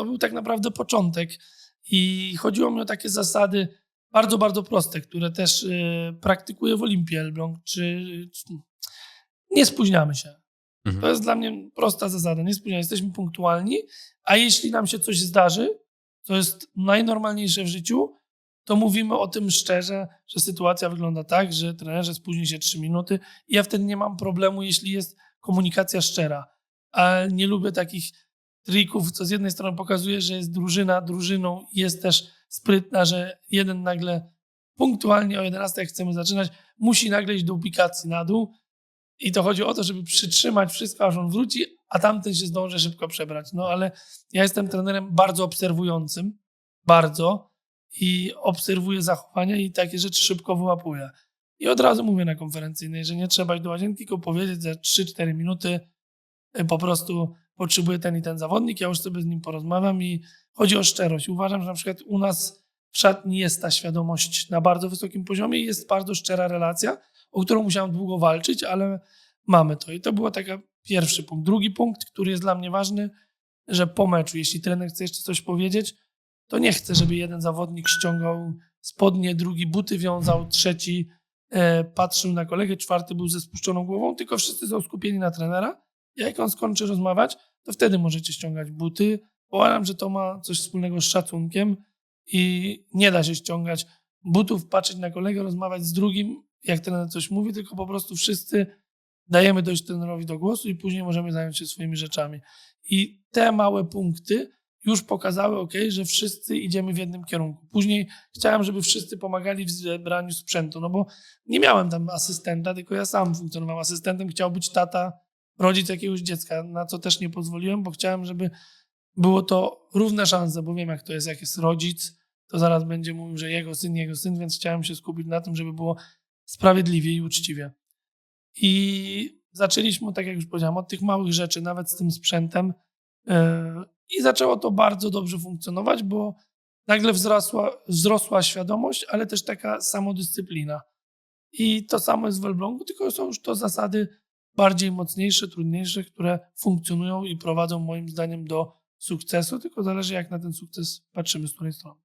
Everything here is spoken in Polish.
to był tak naprawdę początek. I chodziło mi o takie zasady bardzo, bardzo proste, które też y, praktykuję w Olimpii Elbląg, czy, czy nie spóźniamy się. Mhm. To jest dla mnie prosta zasada. Nie spóźniamy, jesteśmy punktualni, a jeśli nam się coś zdarzy, co jest najnormalniejsze w życiu, to mówimy o tym szczerze, że sytuacja wygląda tak, że trenerze spóźni się 3 minuty i ja wtedy nie mam problemu, jeśli jest komunikacja szczera. A nie lubię takich trików, co z jednej strony pokazuje, że jest drużyna drużyną jest też sprytna, że jeden nagle punktualnie o 11 jak chcemy zaczynać, musi nagle iść do ubikacji na dół i to chodzi o to, żeby przytrzymać wszystko, aż on wróci, a tamten się zdąży szybko przebrać. No ale ja jestem trenerem bardzo obserwującym, bardzo i obserwuję zachowania i takie rzeczy szybko wyłapuję. I od razu mówię na konferencyjnej, że nie trzeba iść do łazienki, tylko powiedzieć za 3-4 minuty y, po prostu potrzebuję ten i ten zawodnik, ja już sobie z nim porozmawiam i chodzi o szczerość. Uważam, że na przykład u nas w szatni jest ta świadomość na bardzo wysokim poziomie i jest bardzo szczera relacja, o którą musiałem długo walczyć, ale mamy to. I to był taki pierwszy punkt. Drugi punkt, który jest dla mnie ważny, że po meczu, jeśli trener chce jeszcze coś powiedzieć, to nie chcę, żeby jeden zawodnik ściągał spodnie, drugi buty wiązał, trzeci e, patrzył na kolegę, czwarty był ze spuszczoną głową, tylko wszyscy są skupieni na trenera. Jak on skończy rozmawiać, to wtedy możecie ściągać buty. Uważam, że to ma coś wspólnego z szacunkiem i nie da się ściągać butów, patrzeć na kolegę, rozmawiać z drugim, jak trener coś mówi, tylko po prostu wszyscy dajemy dojść trenerowi do głosu i później możemy zająć się swoimi rzeczami. I te małe punkty już pokazały, ok, że wszyscy idziemy w jednym kierunku. Później chciałem, żeby wszyscy pomagali w zebraniu sprzętu, no bo nie miałem tam asystenta, tylko ja sam funkcjonowałem asystentem. Chciał być tata, rodzic jakiegoś dziecka, na co też nie pozwoliłem, bo chciałem, żeby było to równe szanse, bo wiem, jak to jest, jak jest rodzic, to zaraz będzie mówił, że jego syn, jego syn, więc chciałem się skupić na tym, żeby było sprawiedliwie i uczciwie. I zaczęliśmy, tak jak już powiedziałem, od tych małych rzeczy, nawet z tym sprzętem. Yy, I zaczęło to bardzo dobrze funkcjonować, bo nagle wzrosła, wzrosła świadomość, ale też taka samodyscyplina. I to samo jest w Elblągu, tylko są już to zasady bardziej mocniejsze, trudniejsze, które funkcjonują i prowadzą moim zdaniem do sukcesu, tylko zależy jak na ten sukces patrzymy z której strony.